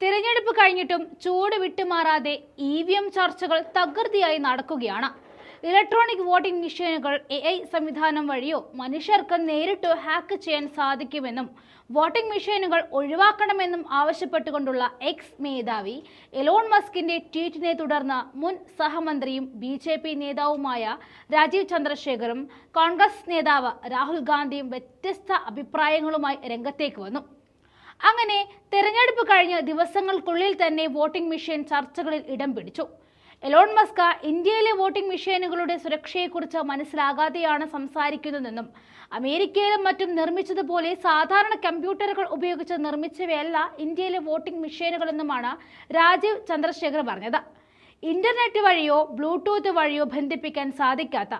തിരഞ്ഞെടുപ്പ് കഴിഞ്ഞിട്ടും ചൂട് വിട്ടുമാറാതെ ഇ വി എം ചർച്ചകൾ തകൃതിയായി നടക്കുകയാണ്. ഇലക്ട്രോണിക് വോട്ടിംഗ് മെഷീനുകൾ എ ഐ സംവിധാനം വഴിയോ മനുഷ്യർക്ക് നേരിട്ടോ ഹാക്ക് ചെയ്യാൻ സാധിക്കുമെന്നും വോട്ടിംഗ് മെഷീനുകൾ ഒഴിവാക്കണമെന്നും ആവശ്യപ്പെട്ടുകൊണ്ടുള്ള എക്സ് മേധാവി എലോൺ മസ്കിന്റെ ട്വീറ്റിനെ തുടർന്ന് മുൻ സഹമന്ത്രിയും ബി ജെ പി നേതാവുമായ രാജീവ് ചന്ദ്രശേഖറും കോൺഗ്രസ് നേതാവ് രാഹുൽ ഗാന്ധിയും വ്യത്യസ്ത അഭിപ്രായങ്ങളുമായി രംഗത്തേക്ക് വന്നു. അങ്ങനെ തെരഞ്ഞെടുപ്പ് കഴിഞ്ഞ ദിവസങ്ങൾക്കുള്ളിൽ തന്നെ വോട്ടിംഗ് മെഷീൻ ചർച്ചകളിൽ ഇടം പിടിച്ചു. എലോൺ മസ്ക ഇന്ത്യയിലെ വോട്ടിംഗ് മെഷീനുകളുടെ സുരക്ഷയെക്കുറിച്ച് മനസ്സിലാകാതെയാണ് സംസാരിക്കുന്നതെന്നും അമേരിക്കയിലും മറ്റും നിർമ്മിച്ചതുപോലെ സാധാരണ കമ്പ്യൂട്ടറുകൾ ഉപയോഗിച്ച് നിർമ്മിച്ചവയല്ല ഇന്ത്യയിലെ വോട്ടിംഗ് മെഷീനുകളെന്നുമാണ് രാജീവ് ചന്ദ്രശേഖർ പറഞ്ഞത്. ഇന്റർനെറ്റ് വഴിയോ ബ്ലൂടൂത്ത് വഴിയോ ബന്ധിപ്പിക്കാൻ സാധിക്കാത്ത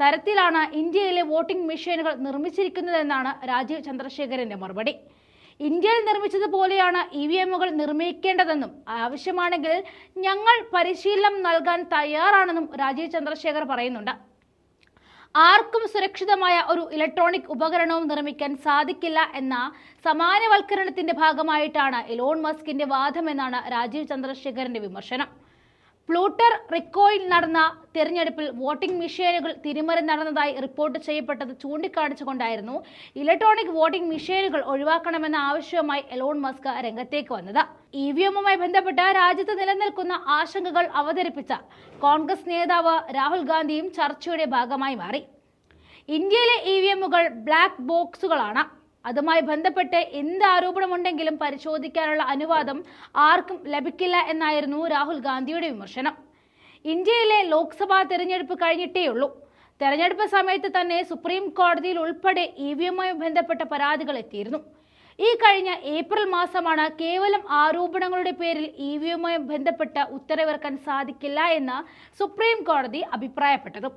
തരത്തിലാണ് ഇന്ത്യയിലെ വോട്ടിംഗ് മെഷീനുകൾ നിർമ്മിച്ചിരിക്കുന്നതെന്നാണ് രാജീവ് ചന്ദ്രശേഖരന്റെ മറുപടി. ഇന്ത്യയിൽ നിർമ്മിച്ചതുപോലെയാണ് ഇ വി എമ്മുകൾ നിർമ്മിക്കേണ്ടതെന്നും ആവശ്യമാണെങ്കിൽ ഞങ്ങൾ പരിശീലനം നൽകാൻ തയ്യാറാണെന്നും രാജീവ് ചന്ദ്രശേഖർ പറയുന്നുണ്ട്. ആർക്കും സുരക്ഷിതമായ ഒരു ഇലക്ട്രോണിക് ഉപകരണവും നിർമ്മിക്കാൻ സാധിക്കില്ല എന്ന സമാനവൽക്കരണത്തിന്റെ ഭാഗമായിട്ടാണ് എലോൺ മസ്കിന്റെ വാദമെന്നാണ് രാജീവ് ചന്ദ്രശേഖരന്റെ വിമർശനം. പ്ലൂട്ടർ റിക്കോയിൽ നടന്ന തിരഞ്ഞെടുപ്പിൽ വോട്ടിംഗ് മെഷീനുകൾ തിരിമറി നടന്നതായി റിപ്പോർട്ട് ചെയ്യപ്പെട്ടത് ചൂണ്ടിക്കാണിച്ചുകൊണ്ടായിരുന്നു ഇലക്ട്രോണിക് വോട്ടിംഗ് മെഷീനുകൾ ഒഴിവാക്കണമെന്ന ആവശ്യവുമായി എലോൺ മസ്ക് രംഗത്തേക്ക് വന്നത്. ഇ വി എമ്മുമായി ബന്ധപ്പെട്ട് രാജ്യത്ത് നിലനിൽക്കുന്ന ആശങ്കകൾ അവതരിപ്പിച്ച കോൺഗ്രസ് നേതാവ് രാഹുൽ ഗാന്ധിയും ചർച്ചയുടെ ഭാഗമായി മാറി. ഇന്ത്യയിലെ ഇ വി എമ്മുകൾ ബ്ലാക്ക് ബോക്സുകളാണ്. അതുമായി ബന്ധപ്പെട്ട് എന്ത് ആരോപണമുണ്ടെങ്കിലും പരിശോധിക്കാനുള്ള അനുവാദം ആർക്കും ലഭിക്കില്ല എന്നായിരുന്നു രാഹുൽ ഗാന്ധിയുടെ വിമർശനം. ഇന്ത്യയിലെ ലോക്സഭാ തെരഞ്ഞെടുപ്പ് കഴിഞ്ഞിട്ടേയുള്ളൂ. തെരഞ്ഞെടുപ്പ് സമയത്ത് തന്നെ സുപ്രീം കോടതിയിൽ ഉൾപ്പെടെ ഇ വി എമ്മുമായി ബന്ധപ്പെട്ട പരാതികൾ എത്തിയിരുന്നു. ഈ കഴിഞ്ഞ ഏപ്രിൽ മാസമാണ് കേവലം ആരോപണങ്ങളുടെ പേരിൽ ഇ വി എമ്മുമായി ബന്ധപ്പെട്ട ഉത്തരവിറക്കാൻ സാധിക്കില്ല എന്ന് സുപ്രീം കോടതി അഭിപ്രായപ്പെട്ടതും.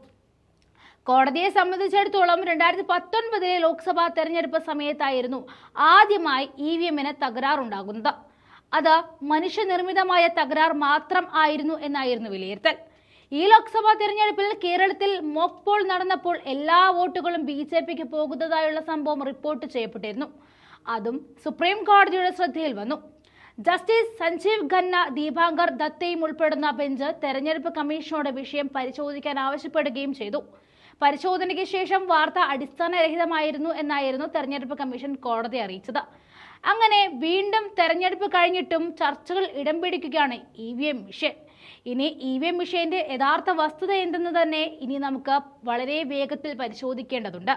കോടതിയെ സംബന്ധിച്ചിടത്തോളം രണ്ടായിരത്തി പത്തൊൻപതിലെ ലോക്സഭാ തെരഞ്ഞെടുപ്പ് സമയത്തായിരുന്നു ആദ്യമായി ഇ വി എമ്മിന് തകരാറുണ്ടാകുന്നത്. അത് മനുഷ്യനിർമ്മിതമായ തകരാർ മാത്രം ആയിരുന്നു എന്നായിരുന്നു വിലയിരുത്തൽ. ഈ ലോക്സഭാ തെരഞ്ഞെടുപ്പിൽ കേരളത്തിൽ മോക്ക് പോൾ നടന്നപ്പോൾ എല്ലാ വോട്ടുകളും ബി ജെ പിക്ക് പോകുന്നതായുള്ള സംഭവം റിപ്പോർട്ട് ചെയ്യപ്പെട്ടിരുന്നു. അതും സുപ്രീം കോടതിയുടെ ശ്രദ്ധയിൽ വന്നു. ജസ്റ്റിസ് സഞ്ജീവ് ഖന്ന ദീപാങ്കർ ദത്തയും ഉൾപ്പെടുന്ന ബെഞ്ച് തെരഞ്ഞെടുപ്പ് കമ്മീഷനോട് വിഷയം പരിശോധിക്കാൻ ആവശ്യപ്പെടുകയും ചെയ്തു. പരിശോധനയ്ക്ക് ശേഷം വാർത്ത അടിസ്ഥാനരഹിതമായിരുന്നു എന്നായിരുന്നു തെരഞ്ഞെടുപ്പ് കമ്മീഷൻ കോടതി അറിയിച്ചത്. അങ്ങനെ വീണ്ടും തെരഞ്ഞെടുപ്പ് കഴിഞ്ഞിട്ടും ചർച്ചകൾ ഇടം പിടിക്കുകയാണ് ഇ വി എം മിഷൻ. ഇനി ഇ വി എം മിഷന്റെ യഥാർത്ഥ വസ്തുത എന്തെന്ന് തന്നെ ഇനി നമുക്ക് വളരെ വേഗത്തിൽ പരിശോധിക്കേണ്ടതുണ്ട്.